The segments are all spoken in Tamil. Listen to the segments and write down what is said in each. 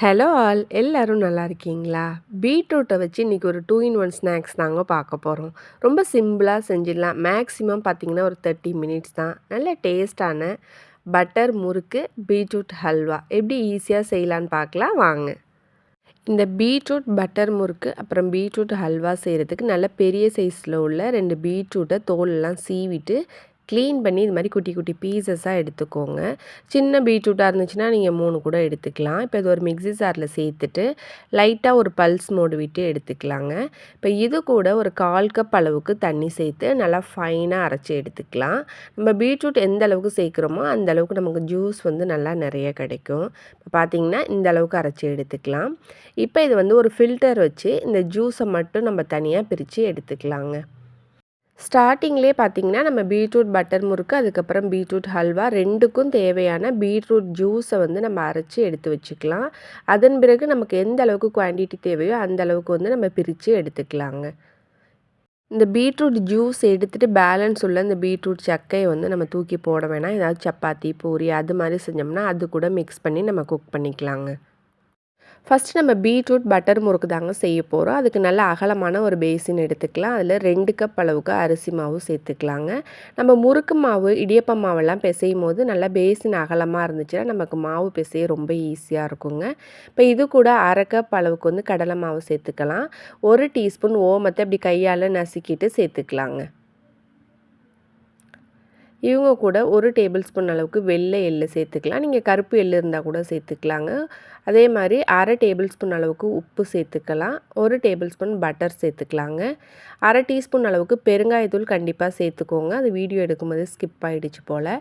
ஹலோ ஆல் எல்லோரும் நல்லா இருக்கீங்களா? பீட்ரூட்டை வச்சு இன்றைக்கி ஒரு டூ இன் ஒன் ஸ்நாக்ஸ் தாங்க பார்க்க போகிறோம் ரொம்ப சிம்பிளாக செஞ்சிடலாம். மேக்ஸிமம் பார்த்திங்கன்னா ஒரு தேர்ட்டி மினிட்ஸ் தான். நல்ல டேஸ்டான பட்டர் முறுக்கு பீட்ரூட் ஹல்வா. எப்படி ஈஸியாக செய்யலான்னு பார்க்கலாம். வாங்க. இந்த பீட்ரூட் பட்டர் முறுக்கு அப்புறம் பீட்ரூட் ஹல்வா செய்கிறதுக்கு நல்ல பெரிய சைஸில் உள்ள ரெண்டு பீட்ரூட்டை தோலெல்லாம் சீவிட்டு க்ளீன் பண்ணி இது மாதிரி குட்டி குட்டி பீசஸாக எடுத்துக்கோங்க. சின்ன பீட்ரூட்டாக இருந்துச்சுன்னா நீங்கள் மூணு கூட எடுத்துக்கலாம். இப்போ இது ஒரு மிக்ஸி சாரில் சேர்த்துட்டு லைட்டாக ஒரு பல்ஸ் மோடு விட்டு எடுத்துக்கலாங்க. இப்போ இது கூட ஒரு கால் கப் அளவுக்கு தண்ணி சேர்த்து நல்லா ஃபைனாக அரைச்சி எடுத்துக்கலாம். நம்ம பீட்ரூட் எந்த அளவுக்கு சேர்க்குறோமோ அந்த அளவுக்கு நமக்கு ஜூஸ் வந்து நல்லா நிறைய கிடைக்கும். இப்போ பார்த்திங்கன்னா இந்த அளவுக்கு அரைச்சி எடுத்துக்கலாம். இப்போ இது வந்து ஒரு ஃபில்டர் வச்சு இந்த ஜூஸை மட்டும் நம்ம தனியாக பிரித்து எடுத்துக்கலாங்க. ஸ்டார்டிங்லே பார்த்தீங்கன்னா நம்ம பீட்ரூட் பட்டர் முறுக்கு அதுக்கப்புறம் பீட்ரூட் ஹல்வா ரெண்டுக்கும் தேவையான பீட்ரூட் ஜூஸை வந்து நம்ம அரைச்சி எடுத்து வச்சுக்கலாம். அதன் பிறகு நமக்கு எந்த அளவுக்கு குவான்டிட்டி தேவையோ அந்த அளவுக்கு வந்து நம்ம பிரித்து எடுத்துக்கலாங்க. இந்த பீட்ரூட் ஜூஸ் எடுத்துகிட்டு பேலன்ஸ் உள்ள இந்த பீட்ரூட் சக்கையை வந்து நம்ம தூக்கி போட வேணாம். ஏதாவது சப்பாத்தி பூரி அது மாதிரி செஞ்சோம்னா அது கூட மிக்ஸ் பண்ணி நம்ம குக் பண்ணிக்கலாங்க. ஃபஸ்ட்டு நம்ம பீட்ரூட் பட்டர் முறுக்கு தாங்க செய்ய போகிறோம் அதுக்கு நல்ல அகலமான ஒரு பேசின் எடுத்துக்கலாம். அதில் ரெண்டு கப் அளவுக்கு அரிசி மாவு சேர்த்துக்கலாங்க. நம்ம முறுக்கு மாவு இடியப்ப மாவெல்லாம் பிசையும் போது நல்லா பேசின் அகலமாக இருந்துச்சுன்னா நமக்கு மாவு பிசைய ரொம்ப ஈஸியாக இருக்குங்க. இப்போ இது கூட அரை கப் அளவுக்கு வந்து கடலை மாவு சேர்த்துக்கலாம். ஒரு டீஸ்பூன் ஓமத்தை அப்படி கையால் நசுக்கிட்டு சேர்த்துக்கலாங்க. இவங்க கூட ஒரு டேபிள் ஸ்பூன் அளவுக்கு வெள்ளை எள்ளு சேர்த்துக்கலாம். நீங்கள் கருப்பு எள்ளு இருந்தால் கூட சேர்த்துக்கலாங்க. அதே மாதிரி அரை டேபிள் ஸ்பூன் அளவுக்கு உப்பு சேர்த்துக்கலாம். ஒரு டேபிள் ஸ்பூன் பட்டர் சேர்த்துக்கலாங்க. அரை டீஸ்பூன் அளவுக்கு பெருங்காயத்தூள் கண்டிப்பாக சேர்த்துக்கோங்க. அது வீடியோ எடுக்கும்போது ஸ்கிப் ஆகிடுச்சு போல்.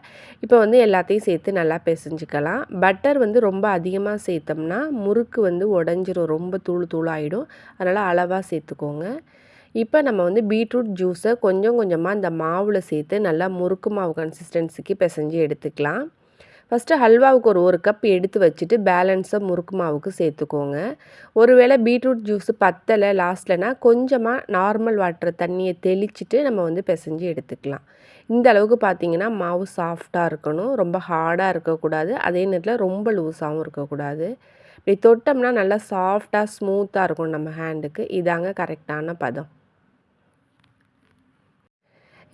இப்போ வந்து எல்லாத்தையும் சேர்த்து நல்லா பிசைஞ்சிக்கலாம். பட்டர் வந்து ரொம்ப அதிகமாக சேர்த்தோம்னா முறுக்கு வந்து உடஞ்சிரும். ரொம்ப தூள் தூளாகிடும் அதனால் அளவாக சேர்த்துக்கோங்க. இப்போ நம்ம வந்து பீட்ரூட் ஜூஸை கொஞ்சம் கொஞ்சமாக இந்த மாவில் சேர்த்து நல்லா முறுக்கு மாவு கன்சிஸ்டன்சிக்கு பிசைஞ்சு எடுத்துக்கலாம். ஃபஸ்ட்டு ஹல்வாவுக்கு ஒரு ஒரு கப் எடுத்து வச்சுட்டு பேலன்ஸை முறுக்கு மாவுக்கு சேர்த்துக்கோங்க. ஒருவேளை பீட்ரூட் ஜூஸு பத்தலை லாஸ்ட்லனா கொஞ்சமாக நார்மல் வாட்டர் தண்ணியை தெளிச்சுட்டு நம்ம வந்து பிசைஞ்சு எடுத்துக்கலாம். இந்த அளவுக்கு பார்த்திங்கன்னா மாவு சாஃப்டாக இருக்கணும் ரொம்ப ஹார்டாக இருக்கக்கூடாது. அதே நேரத்தில் ரொம்ப லூஸாகவும் இருக்கக்கூடாது. இப்படி தொட்டோம்னா நல்லா சாஃப்டாக ஸ்மூத்தாக இருக்கும் நம்ம ஹேண்டுக்கு இதாங்க கரெக்டான பதம்.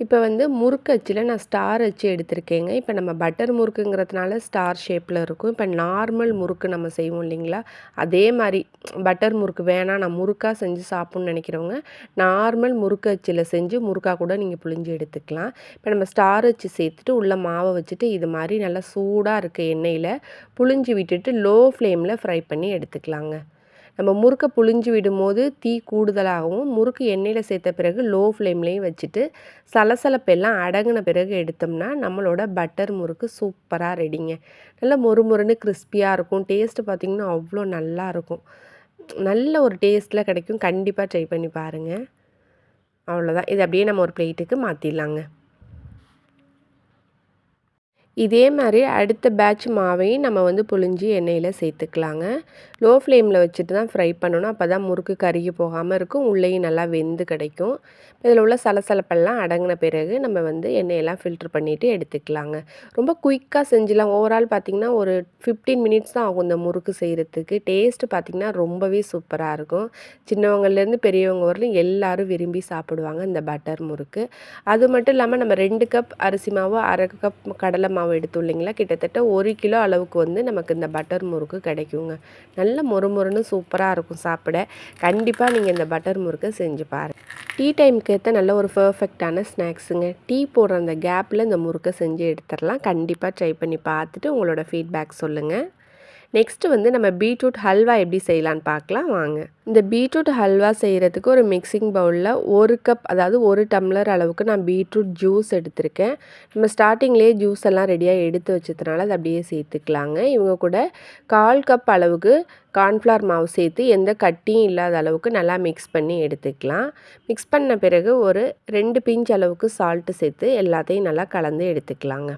இப்போ வந்து முறுக்கு அச்சில் நான் ஸ்டார் அச்சு எடுத்திருக்கேங்க. இப்போ நம்ம பட்டர் முறுக்குங்கிறதுனால ஸ்டார் ஷேப்பில் இருக்கும். இப்போ நார்மல் முறுக்கு நம்ம செய்வோம் இல்லைங்களா? அதே மாதிரி பட்டர் முறுக்கு வேணாம் நான் முறுக்காக செஞ்சு சாப்பிட்ணுன்னு நினைக்கிறவங்க நார்மல் முறுக்கு அச்சில் செஞ்சு முறுக்காக கூட நீங்கள் புளிஞ்சு எடுத்துக்கலாம். இப்போ நம்ம ஸ்டார் அச்சு சேர்த்துட்டு உள்ள மாவை வச்சுட்டு இது மாதிரி நல்லா சூடாக இருக்க எண்ணெயில் புளிஞ்சு விட்டுட்டு லோ ஃப்ளேமில் ஃப்ரை பண்ணி எடுத்துக்கலாங்க. நம்ம முறுக்கை புழிஞ்சு விடும்போது தீ கூடுதலாகவும் முறுக்கு எண்ணெயில் சேர்த்த பிறகு லோ ஃப்ளேம்லேயும் வச்சுட்டு சலசலப்பெல்லாம் அடங்கின பிறகு எடுத்தோம்னா நம்மளோட பட்டர் முறுக்கு சூப்பராக ரெடிங்க நல்லா மொறு மொறுன்னு கிறிஸ்பியாக இருக்கும். டேஸ்ட்டு பார்த்திங்கன்னா அவ்வளோ நல்லாயிருக்கும் நல்ல ஒரு டேஸ்ட்டில் கிடைக்கும். கண்டிப்பாக ட்ரை பண்ணி பாருங்கள் அவ்வளோதான். இது அப்படியே நம்ம ஒரு பிளேட்டுக்கு மாற்றிடலாங்க இதே மாதிரி அடுத்த பேட்ச் மாவையும் நம்ம வந்து புழிஞ்சி எண்ணெயில் சேர்த்துக்கலாங்க. லோ ஃப்ளேமில் வச்சுட்டு தான் ஃப்ரை பண்ணணும். அப்போ தான் முறுக்கு கருகி போகாமல் இருக்கும். உள்ளேயும் நல்லா வெந்து கிடைக்கும். இதில் உள்ள சலசலப்பெல்லாம் அடங்கின பிறகு நம்ம வந்து எண்ணெயெல்லாம் ஃபில்ட்ரு பண்ணிவிட்டு எடுத்துக்கலாங்க. ரொம்ப குயிக்காக செஞ்சிடலாம் ஓவரால் பார்த்திங்கன்னா ஒரு ஃபிஃப்டீன் மினிட்ஸ் தான் ஆகும் இந்த முறுக்கு செய்கிறதுக்கு டேஸ்ட்டு பார்த்திங்கன்னா ரொம்பவே சூப்பராக இருக்கும். சின்னவங்கள்லேருந்து பெரியவங்க வரலும் எல்லோரும் விரும்பி சாப்பிடுவாங்க இந்த பட்டர் முறுக்கு. அது மட்டும் இல்லாமல் நம்ம ரெண்டு கப் அரிசி மாவு அரை கப் கடலை மாவு எடுத்தோம் இல்லைங்களா? கிட்டத்தட்ட ஒரு கிலோ அளவுக்கு வந்து நமக்கு இந்த பட்டர் முறுக்கு கிடைக்குங்க. நல்ல மொறு மொறுன்னு சூப்பராக இருக்கும் சாப்பிட. கண்டிப்பாக நீங்கள் இந்த பட்டர் முறுக்கை செஞ்சு பாருங்கள் டீ டைமுக்கு ஏற்ற நல்ல ஒரு பர்ஃபெக்டான ஸ்நாக்ஸுங்க. டீ போடுற அந்த கேப்பில் இந்த முறுக்கை செஞ்சு எடுத்துடலாம். கண்டிப்பாக ட்ரை பண்ணி பார்த்துட்டு உங்களோட ஃபீட்பேக் சொல்லுங்கள் நெக்ஸ்ட்டு வந்து நம்ம பீட்ரூட் ஹல்வா எப்படி செய்யலான்னு பார்க்கலாம். வாங்க. இந்த பீட்ரூட் ஹல்வா செய்கிறதுக்கு ஒரு மிக்சிங் பவுலில் ஒரு கப் அதாவது ஒரு டம்ளர் அளவுக்கு நான் பீட்ரூட் ஜூஸ் எடுத்திருக்கேன். நம்ம ஸ்டார்டிங்லேயே ஜூஸ் எல்லாம் ரெடியாக எடுத்து வச்சதுனால அதை அப்படியே சேர்த்துக்கலாங்க. இவங்க கூட கால் கப் அளவுக்கு கார்ன்ஃப்ளவர் மாவு சேர்த்து எந்த கட்டியும் இல்லாத அளவுக்கு நல்லா மிக்ஸ் பண்ணி எடுத்துக்கலாம். மிக்ஸ் பண்ண பிறகு ஒரு ரெண்டு பிஞ்ச் அளவுக்கு சால்ட்டு சேர்த்து எல்லாத்தையும் நல்லா கலந்து எடுத்துக்கலாங்க.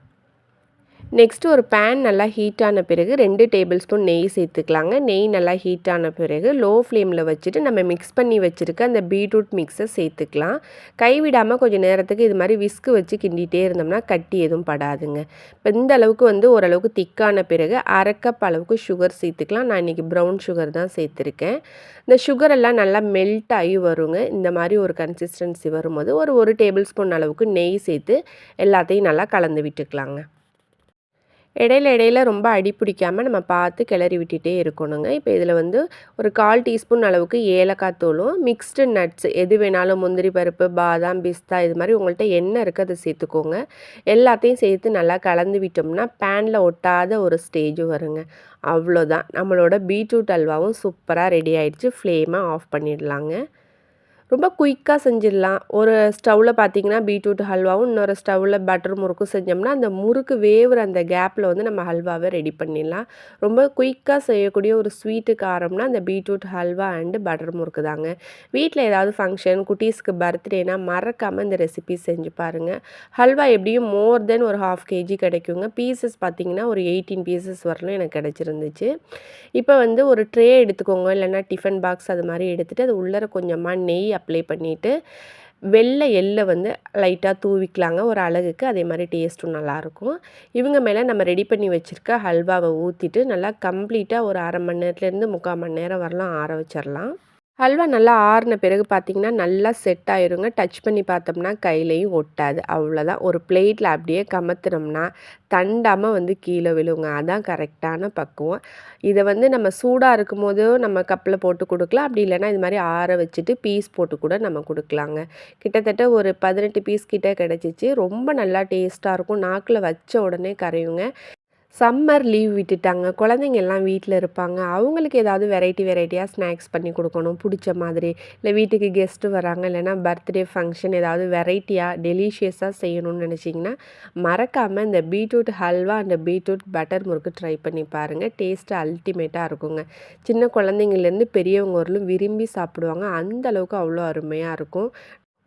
நெக்ஸ்ட்டு ஒரு பேன் நல்லா ஹீட் ஆன பிறகு ரெண்டு டேபிள் ஸ்பூன் நெய் சேர்த்துக்கலாங்க. நெய் நல்லா ஹீட் ஆன பிறகு லோ ஃப்ளேமில் வச்சுட்டு நம்ம மிக்ஸ் பண்ணி வச்சுருக்க அந்த பீட்ரூட் மிக்ஸை சேர்த்துக்கலாம். கைவிடாமல் கொஞ்சம் நேரத்துக்கு இது மாதிரி விஸ்க்கு வச்சு கிண்டிகிட்டே இருந்தோம்னா கட்டி எதுவும் படாதுங்க. இப்போ இந்த அளவுக்கு வந்து ஓரளவுக்கு திக்கான பிறகு அரை கப் அளவுக்கு சுகர் சேர்த்துக்கலாம். நான் இன்றைக்கி ப்ரௌன் சுகர் தான் சேர்த்துருக்கேன். இந்த சுகர் எல்லாம் நல்லா மெல்ட் ஆகி வருங்க. இந்த மாதிரி ஒரு கன்சிஸ்டன்சி வரும்போது ஒரு ஒரு டேபிள் ஸ்பூன் அளவுக்கு நெய் சேர்த்து எல்லாத்தையும் நல்லா கலந்து விட்டுக்கலாங்க. இடையில இடையில ரொம்ப அடி பிடிக்காமல் நம்ம பார்த்து கிளறி விட்டுட்டே இருக்கணுங்க. இப்போ இதில் வந்து ஒரு கால் டீஸ்பூன் அளவுக்கு ஏலக்காய் தூளும் மிக்ஸ்டு நட்ஸ் எது வேணாலும் முந்திரி பருப்பு பாதாம் பிஸ்தா இது மாதிரி உங்கள்கிட்ட என்ன இருக்குது அதை சேர்த்துக்கோங்க. எல்லாத்தையும் சேர்த்து நல்லா கலந்து விட்டோம்னா பேனில் ஒட்டாத ஒரு ஸ்டேஜ் வருங்க. அவ்வளோதான். நம்மளோட பீட்ரூட் அல்வாவும் சூப்பராக ரெடி ஆயிடுச்சு. ஃப்ளேமாக ஆஃப் பண்ணிடலாங்க. ரொம்ப குயிக்காக செஞ்சிடலாம். ஒரு ஸ்டவ்வில் பார்த்தீங்கன்னா பீட்ரூட் ஹல்வாவும் இன்னொரு ஸ்டவ்வில் பட்டர் முறுக்கும் செஞ்சோம்னா அந்த முறுக்கு வேவுற அந்த கேப்பில் வந்து நம்ம ஹல்வாவை ரெடி பண்ணிடலாம். ரொம்ப குயிக்காக செய்யக்கூடிய ஒரு ஸ்வீட்டு காரம்னா அந்த பீட்ரூட் ஹல்வா அண்டு பட்டர் முறுக்கு தாங்க. வீட்டில் ஏதாவது ஃபங்க்ஷன் குட்டீஸ்க்கு பர்த்டேனா மறக்காமல் இந்த ரெசிபி செஞ்சு பாருங்கள் ஹல்வா எப்படியும் மோர் தென் ஒரு ஹாஃப் கேஜி கிடைக்குங்க. பீசஸ் பார்த்தீங்கன்னா ஒரு எயிட்டீன் பீசஸ் வரலும் எனக்கு கிடச்சிருந்துச்சு. இப்போ வந்து ஒரு ட்ரே எடுத்துக்கோங்க. இல்லைன்னா டிஃபன் பாக்ஸ் அது மாதிரி எடுத்துகிட்டு அது உள்ளர கொஞ்சமாக நெய் அப்ளை பண்ணிவிட்டு வெள்ளை எள்ளை வந்து லைட்டாக தூவிக்கலாங்க. ஒரு அழகுக்கு அதே மாதிரி டேஸ்ட்டும் நல்லாயிருக்கும் இவங்க மேலே நம்ம ரெடி பண்ணி வச்சுருக்க ஹல்வாவை ஊற்றிட்டு நல்லா கம்ப்ளீட்டாக ஒரு அரை மணி நேரத்துலேருந்து முக்கால் மணி நேரம் வரலாம் ஆற வச்சிடலாம் ஹல்வா நல்லா ஆறின பிறகு பார்த்திங்கன்னா நல்லா செட் ஆயிருங்க. டச் பண்ணி பார்த்தோம்னா கையிலையும் ஒட்டாது. அவ்வளோதான் ஒரு பிளேட்டில் அப்படியே கமத்துனோம்னா தண்டாமல் வந்து கீழே விழுங்க. அதான் கரெக்டான பக்குவம். இதை வந்து நம்ம சூடாக இருக்கும் போது நம்ம கப்பில் போட்டு கொடுக்கலாம். அப்படி இல்லைன்னா இது மாதிரி ஆற வச்சுட்டு பீஸ் போட்டு கூட நம்ம கொடுக்கலாங்க. கிட்டத்தட்ட ஒரு பதினெட்டு பீஸ் கிட்டே கிடச்சிச்சு. ரொம்ப நல்லா டேஸ்ட்டாக இருக்கும். நாக்கில் வச்ச உடனே கரையுங்க. சம்மர் லீவ் விட்டுட்டாங்க. குழந்தைங்க எல்லாம் வீட்டில் இருப்பாங்க. அவங்களுக்கு ஏதாவது வெரைட்டி வெரைட்டியாக ஸ்நாக்ஸ் பண்ணி கொடுக்கணும். பிடிச்ச மாதிரி. இல்லை வீட்டுக்கு கெஸ்ட்டு வராங்க. இல்லைனா பர்த்டே ஃபங்க்ஷன் ஏதாவது வெரைட்டியாக டெலிஷியஸாக செய்யணும்னு நினச்சிங்கன்னா மறக்காமல் இந்த பீட்ரூட் ஹல்வா அந்த பீட்ரூட் பட்டர் முறுக்கு ட்ரை பண்ணி பாருங்கள் டேஸ்ட்டு அல்டிமேட்டாக இருக்குங்க. சின்ன குழந்தைங்கள்லேருந்து பெரியவங்க வரலும் விரும்பி சாப்பிடுவாங்க. அந்த அளவுக்கு அவ்வளோ அருமையாக இருக்கும்.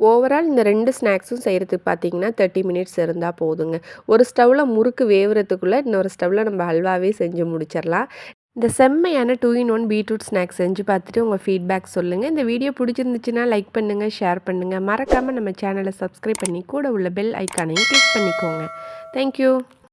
ஓவரால் இந்த ரெண்டு ஸ்நாக்ஸும் செய்கிறதுக்கு பார்த்தீங்கன்னா தேர்ட்டி மினிட்ஸ் இருந்தால் போதுங்க. ஒரு ஸ்டவ்வில் முறுக்கு வேவுறதுக்குள்ளே இன்னொரு ஸ்டவ்வில் நம்ம ஹல்வாவே செஞ்சு முடிச்சிடலாம் இந்த செம்மையான two in one beetroot snacks செஞ்சு பார்த்துட்டு உங்கள் ஃபீட்பேக் சொல்லுங்கள் இந்த வீடியோ பிடிச்சிருந்துச்சுன்னா லைக் பண்ணுங்கள் ஷேர் பண்ணுங்கள் மறக்காமல் நம்ம சேனலை சப்ஸ்கிரைப் பண்ணி கூட உள்ள பெல் ஐக்கானையும் கிளிக் பண்ணிக்கோங்க. தேங்க்யூ